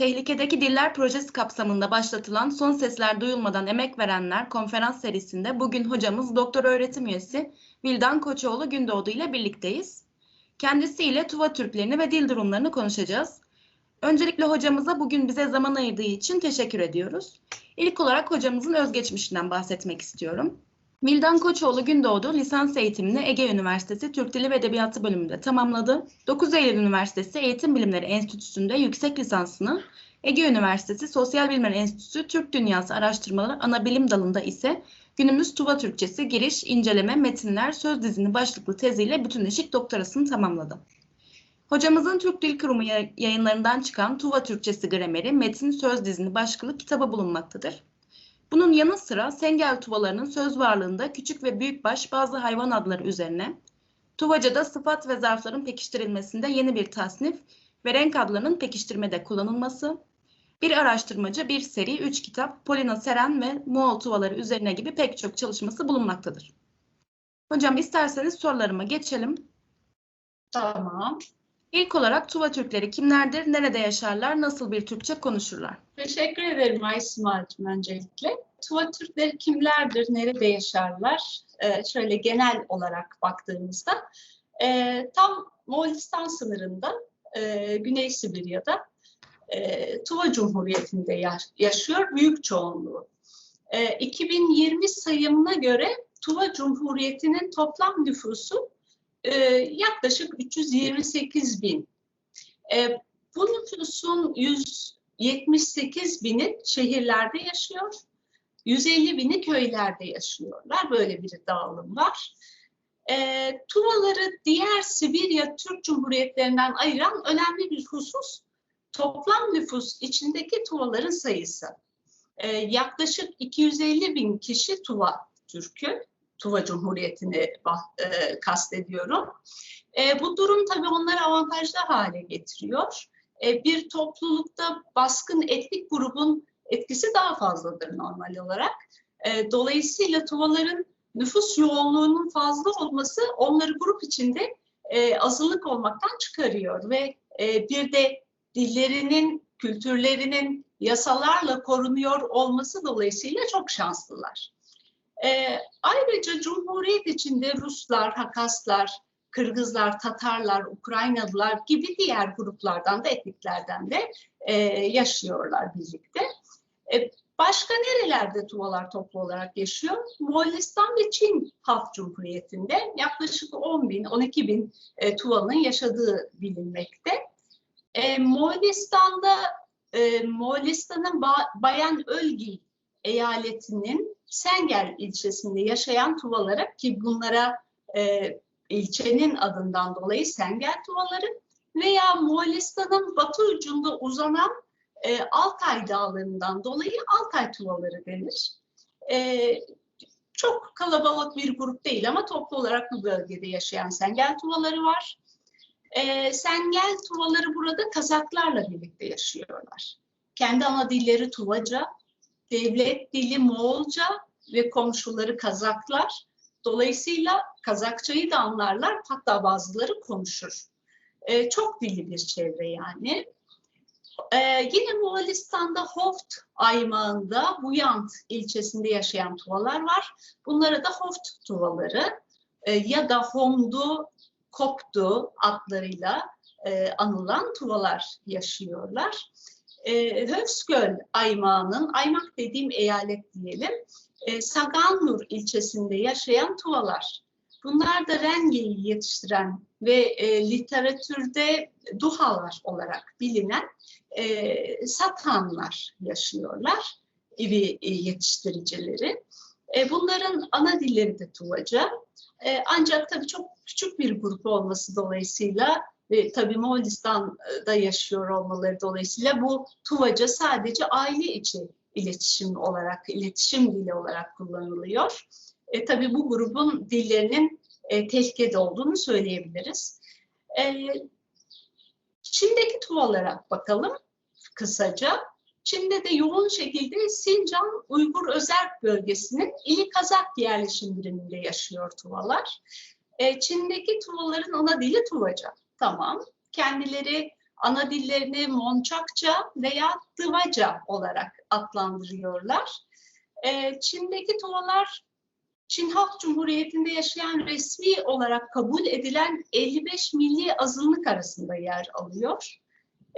Tehlikedeki Diller Projesi kapsamında başlatılan Son Sesler Duyulmadan Emek Verenler konferans serisinde bugün hocamız doktor öğretim üyesi Vildan Koçoğlu Gündoğdu ile birlikteyiz. Kendisiyle Tuva Türklerini ve dil durumlarını konuşacağız. Öncelikle hocamıza bugün bize zaman ayırdığı için teşekkür ediyoruz. İlk olarak hocamızın özgeçmişinden bahsetmek istiyorum. Vildan Koçoğlu Gündoğdu lisans eğitimini Ege Üniversitesi Türk Dili ve Edebiyatı bölümünde tamamladı. 9 Eylül Üniversitesi Eğitim Bilimleri Enstitüsü'nde yüksek lisansını, Ege Üniversitesi Sosyal Bilimler Enstitüsü Türk Dünyası Araştırmaları ana bilim dalında ise günümüz Tuva Türkçesi giriş, inceleme, metinler, söz dizini başlıklı teziyle bütünleşik doktorasını tamamladı. Hocamızın Türk Dil Kurumu yayınlarından çıkan Tuva Türkçesi Grameri, Metin Söz Dizini başlıklı kitabı bulunmaktadır. Bunun yanı sıra Sengel tuvalarının söz varlığında küçük ve büyükbaş bazı hayvan adları üzerine, Tuvaca'da sıfat ve zarfların pekiştirilmesinde yeni bir tasnif ve renk adlarının pekiştirmede kullanılması, bir araştırmacı, bir seri, üç kitap, Polina Seren ve Moğol tuvaları üzerine gibi pek çok çalışması bulunmaktadır. Hocam isterseniz sorularıma geçelim. Tamam. İlk olarak Tuva Türkleri kimlerdir, nerede yaşarlar, nasıl bir Türkçe konuşurlar? Teşekkür ederim Aysima'cığım öncelikle. Tuva Türkleri kimlerdir, nerede yaşarlar? Ee, şöyle genel olarak baktığımızda e, tam Moğolistan sınırında e, Güney Sibirya'da e, Tuva Cumhuriyeti'nde yaş yaşıyor büyük çoğunluğu. E, 2020 sayımına göre Tuva Cumhuriyeti'nin toplam nüfusu e, yaklaşık 328 bin. E, bu nüfusun 178 bini şehirlerde yaşıyor, 150 bini köylerde yaşıyorlar. Böyle bir dağılım var. E, Tuvaları diğer Sibirya Türk Cumhuriyetlerinden ayıran önemli bir husus toplam nüfus içindeki Tuvaların sayısı. E, yaklaşık 250 bin kişi Tuva Türk'ü. Tuva Cumhuriyeti'ni e, kastediyorum. E, bu durum tabii onları avantajlı hale getiriyor. E, bir toplulukta baskın etnik grubun etkisi daha fazladır normal olarak. Dolayısıyla Tuvaların nüfus yoğunluğunun fazla olması onları grup içinde e, azınlık olmaktan çıkarıyor ve bir de dillerinin, kültürlerinin yasalarla korunuyor olması dolayısıyla çok şanslılar. E, ayrıca Cumhuriyet içinde Ruslar, Hakaslar, Kırgızlar, Tatarlar, Ukraynalılar gibi diğer gruplardan da etniklerden de e, yaşıyorlar birlikte. E, başka nerelerde Tuvalar toplu olarak yaşıyor? Moğolistan ve Çin Halk Cumhuriyeti'nde yaklaşık 10 bin, 12 bin e, Tuval'ın yaşadığı bilinmekte. E, Moğolistan'da e, Moğolistan'ın ba Bayan Ölgi eyaletinin Sengel ilçesinde yaşayan Tuvalara ki bunlara e, ilçenin adından dolayı Sengel Tuvaları veya Moğolistan'ın batı ucunda uzanan e, Altay dağlarından dolayı Altay Tuvaları denir. E, çok kalabalık bir grup değil ama toplu olarak bu bölgede yaşayan Sengel Tuvaları var. E, Sengel Tuvaları burada Kazaklarla birlikte yaşıyorlar. Kendi ana dilleri Tuvaca, devlet dili Moğolca ve komşuları Kazaklar. Dolayısıyla Kazakçayı da anlarlar, hatta bazıları konuşur. Ee, çok dilli bir çevre yani. Ee, yine Moğolistan'da Hoft aymağında Buyant ilçesinde yaşayan tuvalar var. Bunlara da Hoft tuvaları e, ya da Homdu, Koptu adlarıyla e, anılan tuvalar yaşıyorlar e, Höfsgöl aymağının, aymak dediğim eyalet diyelim, e, Saganlur ilçesinde yaşayan Tuvalar. Bunlar da Renge'yi yetiştiren ve e, literatürde duhalar olarak bilinen e, Satanlar yaşıyorlar, evi e, yetiştiricileri. E, bunların ana dilleri de Tuvaca. E, ancak tabii çok küçük bir grup olması dolayısıyla ve tabii Moğolistan'da yaşıyor olmaları dolayısıyla bu Tuvaca sadece aile içi iletişim olarak, iletişim dili olarak kullanılıyor. E, tabii bu grubun dillerinin e, tehlikede olduğunu söyleyebiliriz. E, Çin'deki Tuvalara bakalım kısaca. Çin'de de yoğun şekilde Sincan Uygur Özerk Bölgesi'nin İli Kazak yerleşim biriminde yaşıyor Tuvalar. E, Çin'deki Tuvaların ana dili Tuvaca. Tamam. Kendileri ana dillerini Monçakça veya Dıvaca olarak adlandırıyorlar. Ee, Çin'deki Tuvalar Çin Halk Cumhuriyeti'nde yaşayan resmi olarak kabul edilen 55 milli azınlık arasında yer alıyor.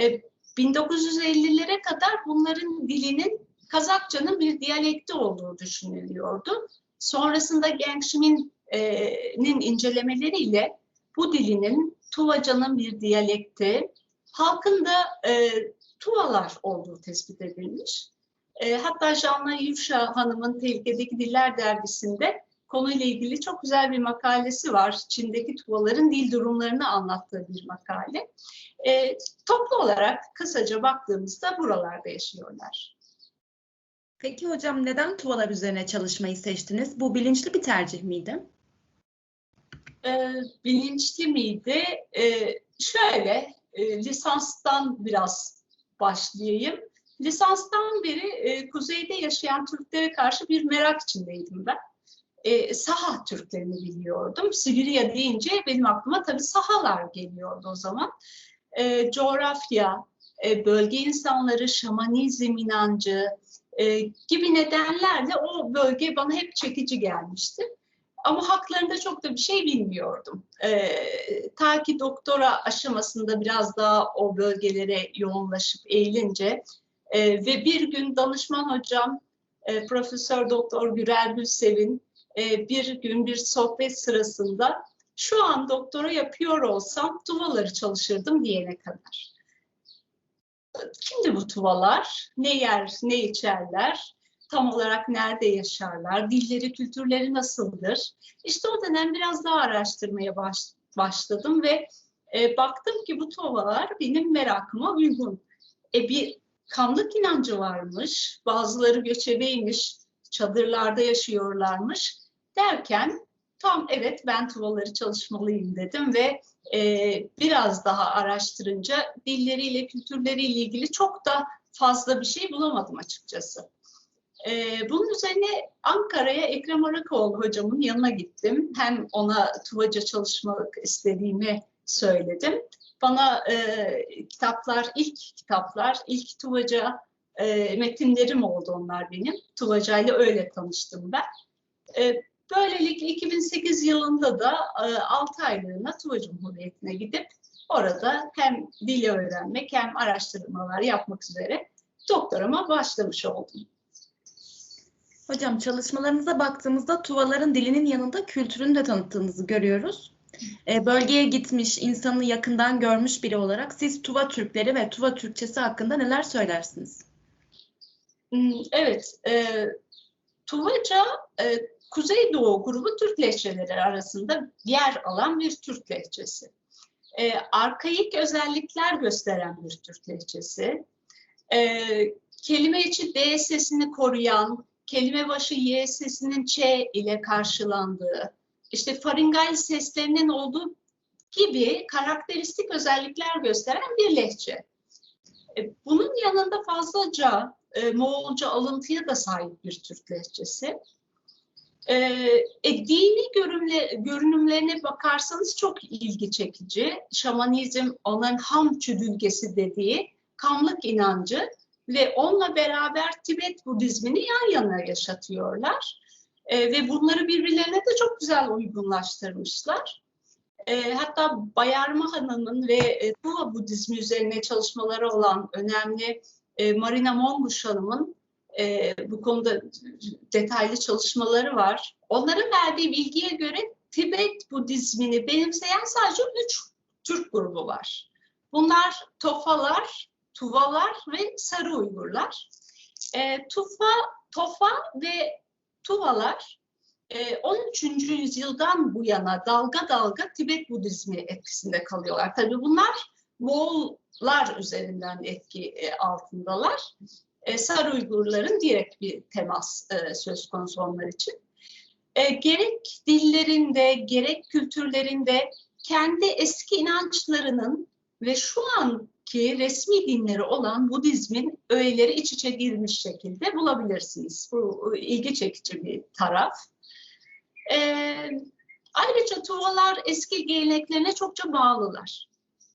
Ee, 1950'lere kadar bunların dilinin Kazakçanın bir diyalekti olduğu düşünülüyordu. Sonrasında Geng Shimin'in incelemeleriyle bu dilinin Tuvaca'nın bir diyalekti, halkın da e, Tuvalar olduğu tespit edilmiş. E, hatta Janna Yuşa Hanım'ın Tehlikedeki Diller dergisinde konuyla ilgili çok güzel bir makalesi var. Çin'deki Tuvaların dil durumlarını anlattığı bir makale. E, toplu olarak kısaca baktığımızda buralarda yaşıyorlar. Peki hocam neden tuvalar üzerine çalışmayı seçtiniz? Bu bilinçli bir tercih miydi? E, bilinçli miydi? E, şöyle, e, lisanstan biraz başlayayım. Lisanstan beri e, kuzeyde yaşayan Türklere karşı bir merak içindeydim ben. E, Saha Türklerini biliyordum. Sibirya deyince benim aklıma tabii Sahalar geliyordu o zaman. E, coğrafya, e, bölge insanları, şamanizm inancı e, gibi nedenlerle o bölge bana hep çekici gelmişti. Ama haklarında çok da bir şey bilmiyordum. E, ta ki doktora aşamasında biraz daha o bölgelere yoğunlaşıp eğilince e, ve bir gün danışman hocam e, Profesör Doktor Gürel Gülsev'in e, bir gün bir sohbet sırasında şu an doktora yapıyor olsam tuvaları çalışırdım diyene kadar. Kimdi bu tuvalar? Ne yer, ne içerler? Tam olarak nerede yaşarlar? Dilleri, kültürleri nasıldır? İşte o dönem biraz daha araştırmaya baş, başladım ve e, baktım ki bu tuvalar benim merakıma uygun. E, bir kamlık inancı varmış, bazıları göçebeymiş, çadırlarda yaşıyorlarmış derken tam evet ben tuvaları çalışmalıyım dedim ve e, biraz daha araştırınca dilleriyle, kültürleriyle ilgili çok da fazla bir şey bulamadım açıkçası. E, bunun üzerine Ankara'ya Ekrem Arakoğlu hocamın yanına gittim. Hem ona tuvaca çalışmak istediğimi söyledim. Bana e, kitaplar, ilk kitaplar, ilk tuvaca e, metinlerim oldu onlar benim. Tuvacayla öyle tanıştım ben. E, Böylelikle 2008 yılında da e, 6 aylığına Tuva Cumhuriyeti'ne gidip orada hem dili öğrenmek hem araştırmalar yapmak üzere doktorama başlamış oldum. Hocam çalışmalarınıza baktığımızda Tuvaların dilinin yanında kültürünü de tanıttığınızı görüyoruz. E, bölgeye gitmiş, insanı yakından görmüş biri olarak siz Tuva Türkleri ve Tuva Türkçesi hakkında neler söylersiniz? Hmm, evet, e, Tuvaca e, Kuzeydoğu grubu Türk lehçeleri arasında yer alan bir Türk lehçesi. E, arkaik özellikler gösteren bir Türk lehçesi. E, kelime içi D sesini koruyan, kelime başı Y sesinin Ç ile karşılandığı, işte faringal seslerinin olduğu gibi karakteristik özellikler gösteren bir lehçe. E, bunun yanında fazlaca e, Moğolca alıntıya da sahip bir Türk lehçesi. E, e, dini görünümle, görünümlerine bakarsanız çok ilgi çekici. Şamanizm onların ham çüdülgesi dediği kamlık inancı ve onunla beraber Tibet Budizmini yan yana yaşatıyorlar. E, ve bunları birbirlerine de çok güzel uygunlaştırmışlar. E, hatta Bayarma Hanım'ın ve e, Tuva Budizmi üzerine çalışmaları olan önemli e, Marina Monguş Hanım'ın e, bu konuda detaylı çalışmaları var. Onların verdiği bilgiye göre Tibet Budizmini benimseyen sadece üç Türk grubu var. Bunlar Tofalar, Tuvalar ve Sarı Uygurlar. E, Tufa, Tofa ve Tuvalar e, 13. yüzyıldan bu yana dalga dalga Tibet Budizmi etkisinde kalıyorlar. Tabii bunlar Moğollar üzerinden etki e, altındalar e, Sarı Uygurların direkt bir temas e, söz konusu onlar için. E, gerek dillerinde, gerek kültürlerinde kendi eski inançlarının ve şu anki resmi dinleri olan Budizmin öğeleri iç içe girmiş şekilde bulabilirsiniz. Bu ilgi çekici bir taraf. E, ayrıca Tuvalar eski geleneklerine çokça bağlılar.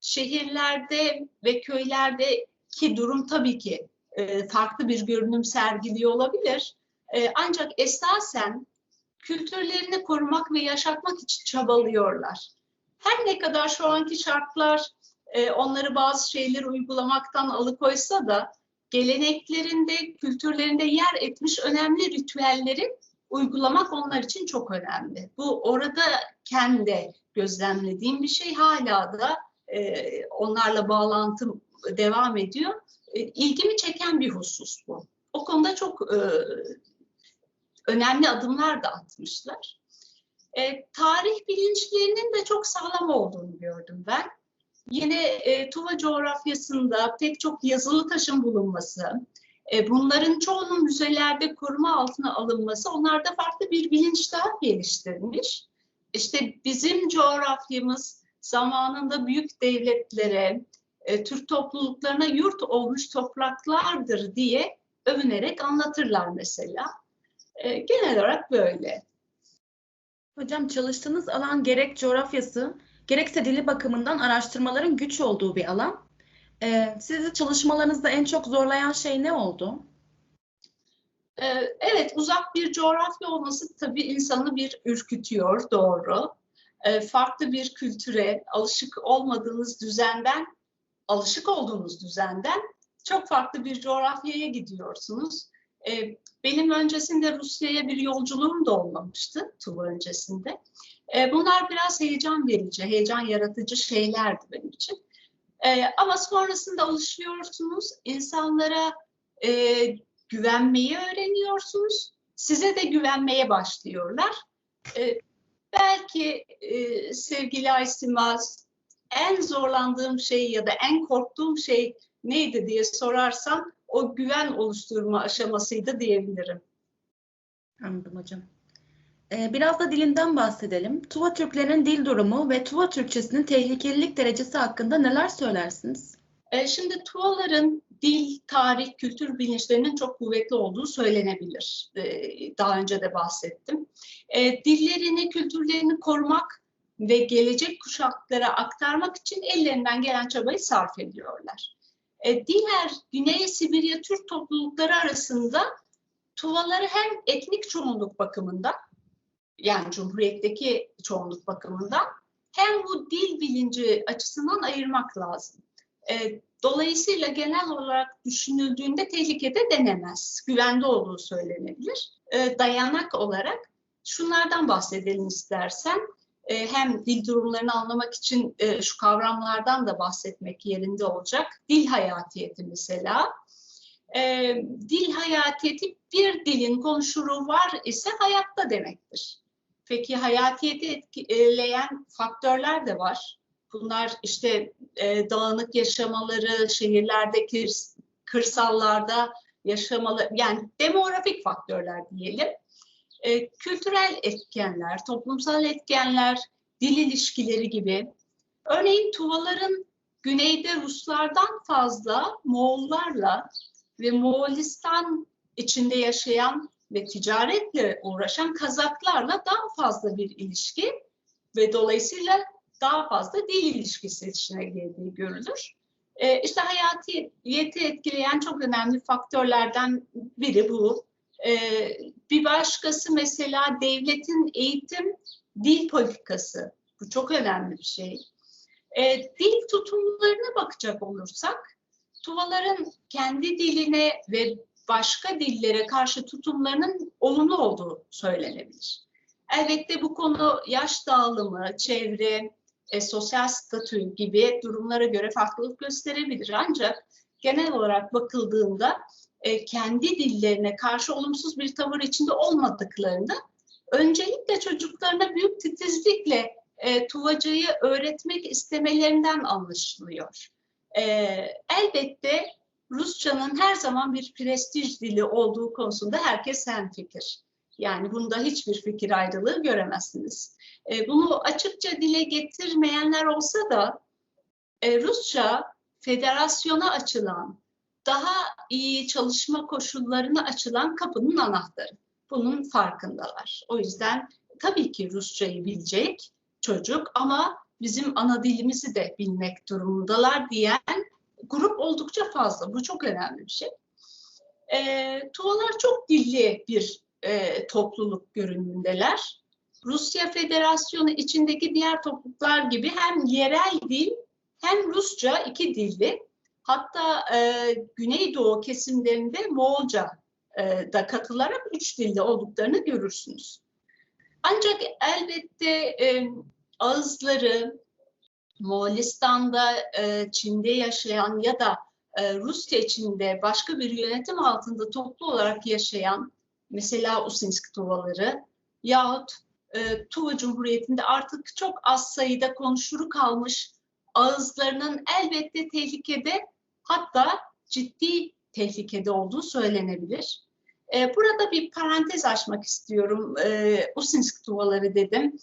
şehirlerde ve köylerdeki durum tabii ki e, farklı bir görünüm sergiliyor olabilir. E, ancak esasen kültürlerini korumak ve yaşatmak için çabalıyorlar. Her ne kadar şu anki şartlar e, onları bazı şeyleri uygulamaktan alıkoysa da geleneklerinde, kültürlerinde yer etmiş önemli ritüelleri uygulamak onlar için çok önemli. Bu orada kendi gözlemlediğim bir şey hala da e, onlarla bağlantım devam ediyor. E, ilgimi çeken bir husus bu. O konuda çok e, önemli adımlar da atmışlar. E, tarih bilinçlerinin de çok sağlam olduğunu gördüm ben. Yine e, Tuva coğrafyasında pek çok yazılı taşın bulunması, e, bunların çoğunun müzelerde koruma altına alınması onlarda farklı bir bilinç daha geliştirmiş. İşte bizim coğrafyamız zamanında büyük devletlere, e, Türk topluluklarına yurt olmuş topraklardır diye övünerek anlatırlar mesela. E, genel olarak böyle. Hocam çalıştığınız alan gerek coğrafyası, gerekse dili bakımından araştırmaların güç olduğu bir alan. Ee, sizi çalışmalarınızda en çok zorlayan şey ne oldu? Ee, Evet, uzak bir coğrafya olması tabii insanı bir ürkütüyor, doğru. Ee, Farklı bir kültüre, alışık olmadığınız düzenden, alışık olduğunuz düzenden çok farklı bir coğrafyaya gidiyorsunuz. Benim öncesinde Rusya'ya bir yolculuğum da olmamıştı, Tuva öncesinde. Ee, Bunlar biraz heyecan verici, heyecan yaratıcı şeylerdi benim için. Ee, Ama sonrasında alışıyorsunuz, insanlara e, güvenmeyi öğreniyorsunuz. Size de güvenmeye başlıyorlar. Ee, belki e, sevgili Aysimaz en zorlandığım şey ya da en korktuğum şey neydi diye sorarsan o güven oluşturma aşamasıydı diyebilirim. Anladım hocam. Ee, biraz da dilinden bahsedelim. Tuva Türklerinin dil durumu ve Tuva Türkçesinin tehlikelilik derecesi hakkında neler söylersiniz? E, Şimdi Tuvaların dil, tarih, kültür bilinçlerinin çok kuvvetli olduğu söylenebilir. E, Daha önce de bahsettim. Dillerini, kültürlerini korumak ve gelecek kuşaklara aktarmak için ellerinden gelen çabayı sarf ediyorlar. Diğer Güney Sibirya Türk toplulukları arasında Tuvaları hem etnik çoğunluk bakımından yani Cumhuriyet'teki çoğunluk bakımından hem bu dil bilinci açısından ayırmak lazım. E, Dolayısıyla genel olarak düşünüldüğünde tehlikede denemez. Güvende olduğu söylenebilir. E, dayanak olarak şunlardan bahsedelim istersen. E, hem dil durumlarını anlamak için e, şu kavramlardan da bahsetmek yerinde olacak. Dil hayatiyeti mesela. E, dil hayatiyeti bir dilin konuşuru var ise hayatta demektir. Peki hayatiyeti etkileyen faktörler de var. Bunlar işte e, dağınık yaşamaları, şehirlerdeki kırsallarda yaşamaları, yani demografik faktörler diyelim. E, kültürel etkenler, toplumsal etkenler, dil ilişkileri gibi. Örneğin Tuvaların güneyde Ruslardan fazla Moğollarla ve Moğolistan içinde yaşayan ve ticaretle uğraşan Kazaklarla daha fazla bir ilişki ve dolayısıyla daha fazla dil ilişkisi içine girdiği görülür. E, işte hayatiyeti etkileyen çok önemli faktörlerden biri bu. E, bir başkası mesela devletin eğitim dil politikası. Bu çok önemli bir şey. E, dil tutumlarına bakacak olursak, Tuvaların kendi diline ve başka dillere karşı tutumlarının olumlu olduğu söylenebilir. Elbette bu konu yaş dağılımı, çevre, e, sosyal statü gibi durumlara göre farklılık gösterebilir. Ancak genel olarak bakıldığında e, kendi dillerine karşı olumsuz bir tavır içinde olmadıklarında öncelikle çocuklarına büyük titizlikle e, Tuvacayı öğretmek istemelerinden anlaşılıyor. E, elbette Rusçanın her zaman bir prestij dili olduğu konusunda herkes hemfikir. Yani bunda hiçbir fikir ayrılığı göremezsiniz. E, bunu açıkça dile getirmeyenler olsa da e, Rusça federasyona açılan, daha iyi çalışma koşullarına açılan kapının anahtarı. Bunun farkındalar. O yüzden tabii ki Rusçayı bilecek çocuk ama bizim ana dilimizi de bilmek durumundalar diyen grup oldukça fazla. Bu çok önemli bir şey. E, Tuvalar çok dilli bir e, topluluk görünümündeler. Rusya Federasyonu içindeki diğer topluluklar gibi hem yerel dil hem Rusça iki dilli. Hatta e, Güneydoğu kesimlerinde Moğolca e, da katılarak üç dilli olduklarını görürsünüz. Ancak elbette e, ağızları Moğolistan'da, e, Çin'de yaşayan ya da e, Rusya içinde başka bir yönetim altında toplu olarak yaşayan mesela Usinsk Tuvaları yahut e, Tuva Cumhuriyeti'nde artık çok az sayıda konuşuru kalmış ağızlarının elbette tehlikede hatta ciddi tehlikede olduğu söylenebilir. E, burada bir parantez açmak istiyorum. E, Usinsk Tuvaları dedim.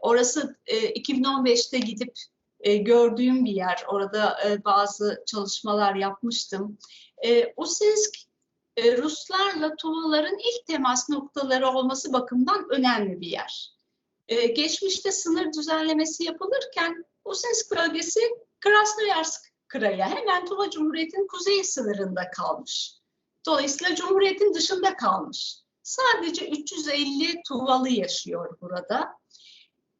Orası e, 2015'te gidip e, gördüğüm bir yer. Orada e, bazı çalışmalar yapmıştım. E, Usinsk e, Ruslarla Tuvaların ilk temas noktaları olması bakımından önemli bir yer. E, geçmişte sınır düzenlemesi yapılırken Usinsk bölgesi Krasnoyarsk Kraya hemen Tuva Cumhuriyeti'nin kuzey sınırında kalmış. Dolayısıyla Cumhuriyet'in dışında kalmış. Sadece 350 Tuvalı yaşıyor burada.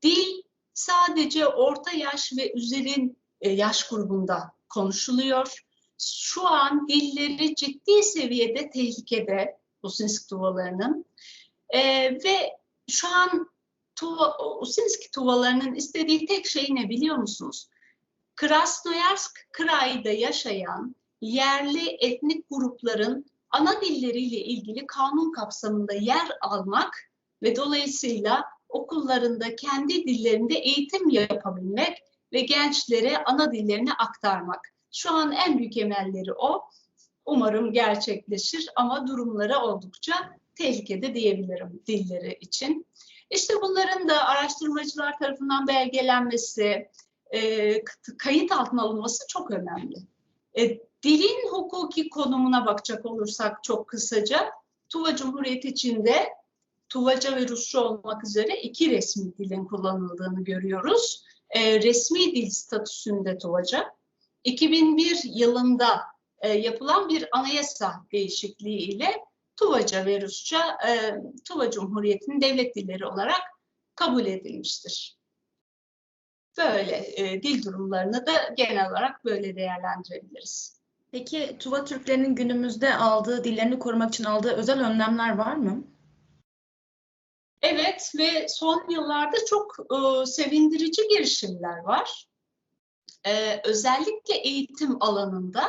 Dil sadece orta yaş ve üzerin e, yaş grubunda konuşuluyor. Şu an dilleri ciddi seviyede tehlikede Usinsk Tuvalarının e, ve şu an Tuva, Usinsk Tuvalarının istediği tek şey ne biliyor musunuz? Krasnoyarsk Kray'da yaşayan yerli etnik grupların ana dilleriyle ilgili kanun kapsamında yer almak ve dolayısıyla okullarında kendi dillerinde eğitim yapabilmek ve gençlere ana dillerini aktarmak. Şu an en büyük emelleri o. Umarım gerçekleşir ama durumları oldukça tehlikede diyebilirim dilleri için. İşte bunların da araştırmacılar tarafından belgelenmesi, e, kayıt altına alınması çok önemli. E, dilin hukuki konumuna bakacak olursak çok kısaca, Tuva Cumhuriyeti içinde Tuvaca ve Rusça olmak üzere iki resmi dilin kullanıldığını görüyoruz. E, resmi dil statüsünde Tuvaca. 2001 yılında e, yapılan bir anayasa değişikliği ile Tuvaca ve Rusça e, Tuva Cumhuriyeti'nin devlet dilleri olarak kabul edilmiştir. Böyle e, dil durumlarını da genel olarak böyle değerlendirebiliriz. Peki Tuva Türklerinin günümüzde aldığı, dillerini korumak için aldığı özel önlemler var mı? Evet ve son yıllarda çok e, sevindirici girişimler var. E, özellikle eğitim alanında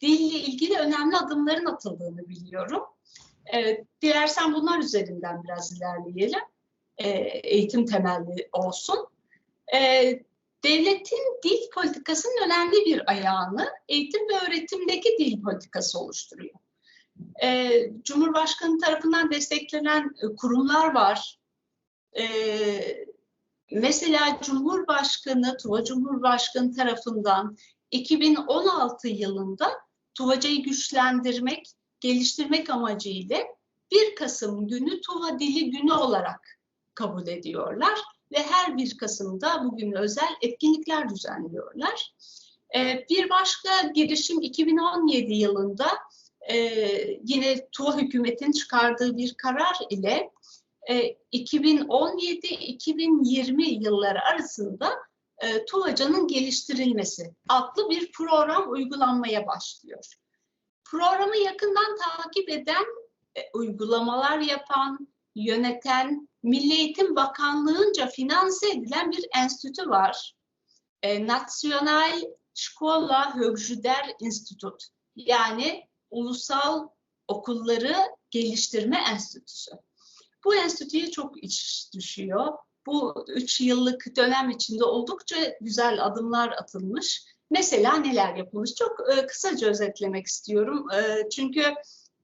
dille ilgili önemli adımların atıldığını biliyorum. E, dilersen bunlar üzerinden biraz ilerleyelim. E, eğitim temelli olsun. E, devletin dil politikasının önemli bir ayağını eğitim ve öğretimdeki dil politikası oluşturuyor. E, Cumhurbaşkanı tarafından desteklenen e, kurumlar var. E, mesela Cumhurbaşkanı, Tuva Cumhurbaşkanı tarafından 2016 yılında Tuvaca'yı güçlendirmek, geliştirmek amacıyla 1 Kasım günü Tuva Dili Günü olarak kabul ediyorlar ve her 1 Kasım'da bugün özel etkinlikler düzenliyorlar. Ee, bir başka girişim 2017 yılında e, yine Tuva hükümetin çıkardığı bir karar ile e, 2017-2020 yılları arasında e, Tuvaca'nın geliştirilmesi adlı bir program uygulanmaya başlıyor. Programı yakından takip eden, e, uygulamalar yapan, yöneten, Milli Eğitim Bakanlığı'nca finanse edilen bir enstitü var. E, National Şkola Högjuder Institut yani Ulusal Okulları Geliştirme Enstitüsü. Bu enstitüye çok iç düşüyor. Bu üç yıllık dönem içinde oldukça güzel adımlar atılmış. Mesela neler yapılmış? Çok e, kısaca özetlemek istiyorum. E, çünkü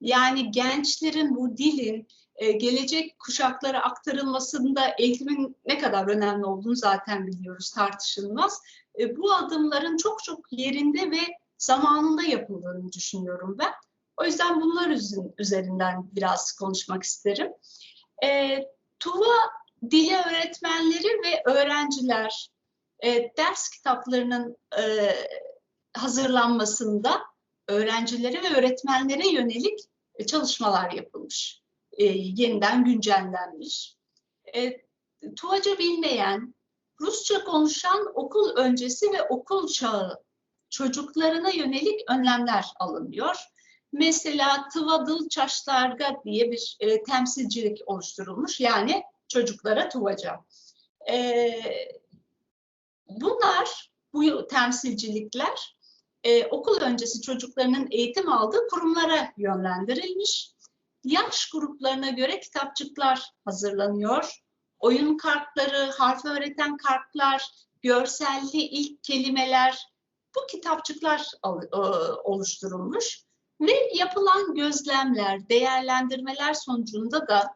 yani gençlerin bu dilin e, gelecek kuşaklara aktarılmasında eğitimin ne kadar önemli olduğunu zaten biliyoruz, tartışılmaz. E, bu adımların çok çok yerinde ve zamanında yapıldığını düşünüyorum ben. O yüzden bunlar üzerinden biraz konuşmak isterim. E, Tuva dili öğretmenleri ve öğrenciler e, ders kitaplarının e, hazırlanmasında öğrencilere ve öğretmenlere yönelik e, çalışmalar yapılmış. E, yeniden güncellenmiş. E, Tuvaca bilmeyen, Rusça konuşan okul öncesi ve okul çağı çocuklarına yönelik önlemler alınıyor. Mesela Tıvadıl Çaşlarga diye bir e, temsilcilik oluşturulmuş. Yani çocuklara Tuvaca. E, bunlar, bu temsilcilikler e, okul öncesi çocuklarının eğitim aldığı kurumlara yönlendirilmiş. Yaş gruplarına göre kitapçıklar hazırlanıyor. Oyun kartları, harf öğreten kartlar, görselli ilk kelimeler, bu kitapçıklar e, oluşturulmuş ve yapılan gözlemler, değerlendirmeler sonucunda da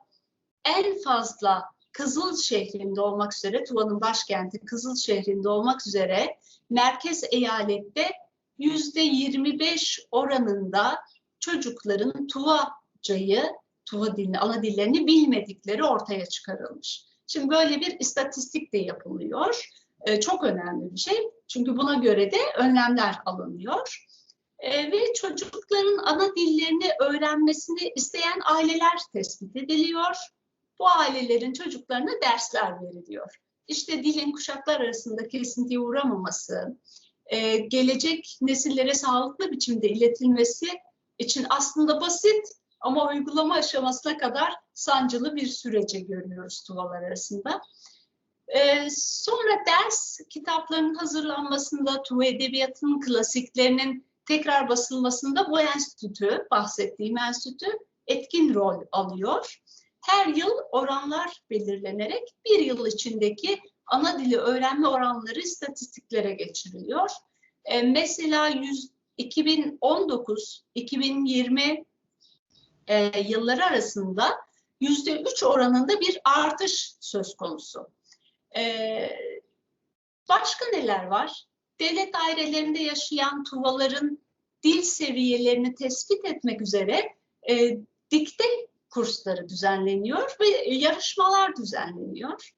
en fazla Kızıl şehrinde olmak üzere, Tuva'nın başkenti Kızıl şehrinde olmak üzere merkez eyalette yüzde 25 oranında çocukların Tuvacayı, Tuva dilini, ana dillerini bilmedikleri ortaya çıkarılmış. Şimdi böyle bir istatistik de yapılıyor. Ee, çok önemli bir şey. Çünkü buna göre de önlemler alınıyor. Ee, ve çocukların ana dillerini öğrenmesini isteyen aileler tespit ediliyor. Bu ailelerin çocuklarına dersler veriliyor. İşte dilin kuşaklar arasında kesintiye uğramaması, e, gelecek nesillere sağlıklı biçimde iletilmesi için aslında basit ama uygulama aşamasına kadar sancılı bir sürece görüyoruz tuvalar arasında. Ee, sonra ders kitaplarının hazırlanmasında, Tuva Edebiyatı'nın klasiklerinin tekrar basılmasında bu enstitü, bahsettiğim enstitü etkin rol alıyor. Her yıl oranlar belirlenerek bir yıl içindeki ana dili öğrenme oranları istatistiklere geçiriliyor. Ee, mesela 2019-2020 e, yılları arasında yüzde üç oranında bir artış söz konusu. Ee, başka neler var? Devlet dairelerinde yaşayan tuvaların dil seviyelerini tespit etmek üzere e, dikte kursları düzenleniyor ve yarışmalar düzenleniyor.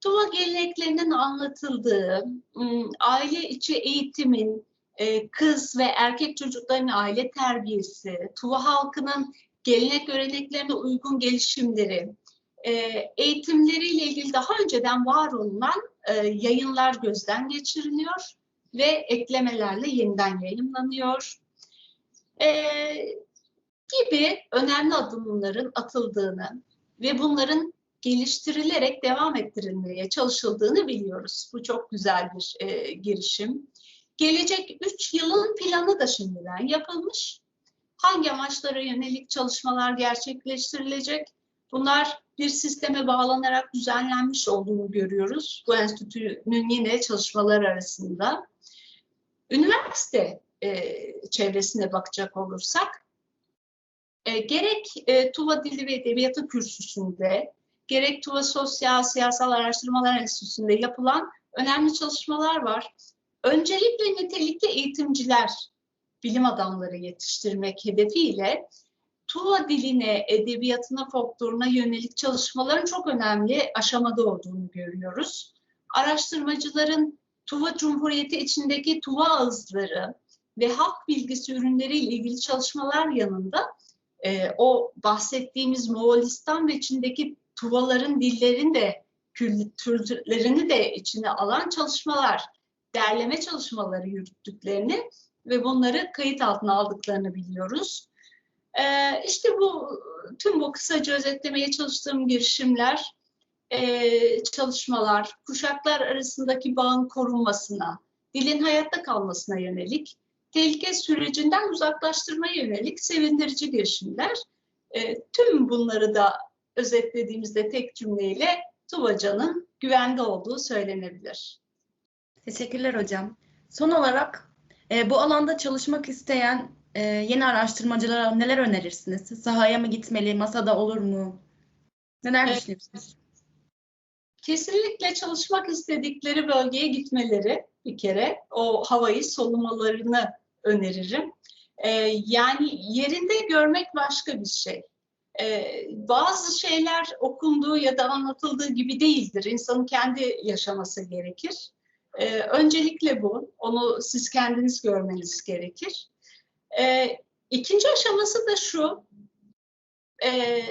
Tuva geleneklerinin anlatıldığı, aile içi eğitimin, e, kız ve erkek çocukların aile terbiyesi, Tuva halkının gelenek göreneklerine uygun gelişimleri, e, eğitimleriyle ilgili daha önceden var olunan e, yayınlar gözden geçiriliyor ve eklemelerle yeniden yayınlanıyor. E, gibi önemli adımların atıldığını ve bunların geliştirilerek devam ettirilmeye çalışıldığını biliyoruz. Bu çok güzel bir e, girişim. Gelecek 3 yılın planı da şimdiden yapılmış. Hangi amaçlara yönelik çalışmalar gerçekleştirilecek? Bunlar bir sisteme bağlanarak düzenlenmiş olduğunu görüyoruz. Bu enstitünün yine çalışmalar arasında. Üniversite e, çevresine bakacak olursak, e, gerek e, Tuva Dili ve Edebiyatı Kürsüsü'nde, gerek Tuva Sosyal Siyasal Araştırmalar Enstitüsü'nde yapılan önemli çalışmalar var. Öncelikle nitelikli eğitimciler, bilim adamları yetiştirmek hedefiyle Tuva diline, edebiyatına, folkloruna yönelik çalışmaların çok önemli aşamada olduğunu görüyoruz. Araştırmacıların Tuva Cumhuriyeti içindeki Tuva ağızları ve halk bilgisi ürünleriyle ilgili çalışmalar yanında e, o bahsettiğimiz Moğolistan ve içindeki Tuvaların dillerini de kültürlerini de içine alan çalışmalar, derleme çalışmaları yürüttüklerini ve bunları kayıt altına aldıklarını biliyoruz. Ee, işte bu tüm bu kısaca özetlemeye çalıştığım girişimler, e, çalışmalar, kuşaklar arasındaki bağın korunmasına, dilin hayatta kalmasına yönelik, tehlike sürecinden uzaklaştırmaya yönelik sevindirici girişimler. E, tüm bunları da özetlediğimizde tek cümleyle Tuvaca'nın güvende olduğu söylenebilir. Teşekkürler hocam. Son olarak e, bu alanda çalışmak isteyen e, yeni araştırmacılara neler önerirsiniz? Sahaya mı gitmeli, masada olur mu? Neler evet. düşünüyorsunuz? Kesinlikle çalışmak istedikleri bölgeye gitmeleri bir kere. O havayı solumalarını öneririm. Ee, yani yerinde görmek başka bir şey. Ee, bazı şeyler okunduğu ya da anlatıldığı gibi değildir. İnsanın kendi yaşaması gerekir. Ee, öncelikle bu. Onu siz kendiniz görmeniz gerekir. Ee, ikinci aşaması da şu. Ee,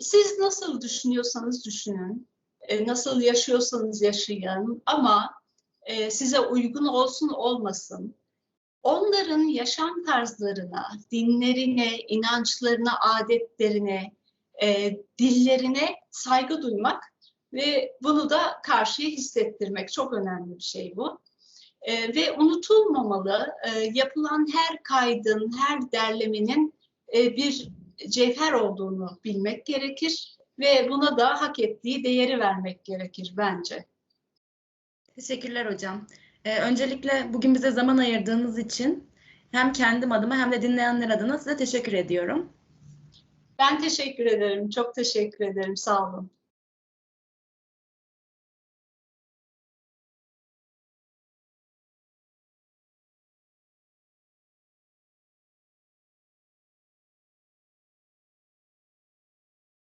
siz nasıl düşünüyorsanız düşünün. e, nasıl yaşıyorsanız yaşayın. Ama e, size uygun olsun olmasın. Onların yaşam tarzlarına, dinlerine, inançlarına, adetlerine, e, dillerine saygı duymak ve bunu da karşıya hissettirmek çok önemli bir şey bu. E, ve unutulmamalı e, yapılan her kaydın, her derlemenin e, bir cevher olduğunu bilmek gerekir ve buna da hak ettiği değeri vermek gerekir bence. Teşekkürler hocam. Ee, öncelikle bugün bize zaman ayırdığınız için hem kendim adıma hem de dinleyenler adına size teşekkür ediyorum. Ben teşekkür ederim, çok teşekkür ederim, sağ olun.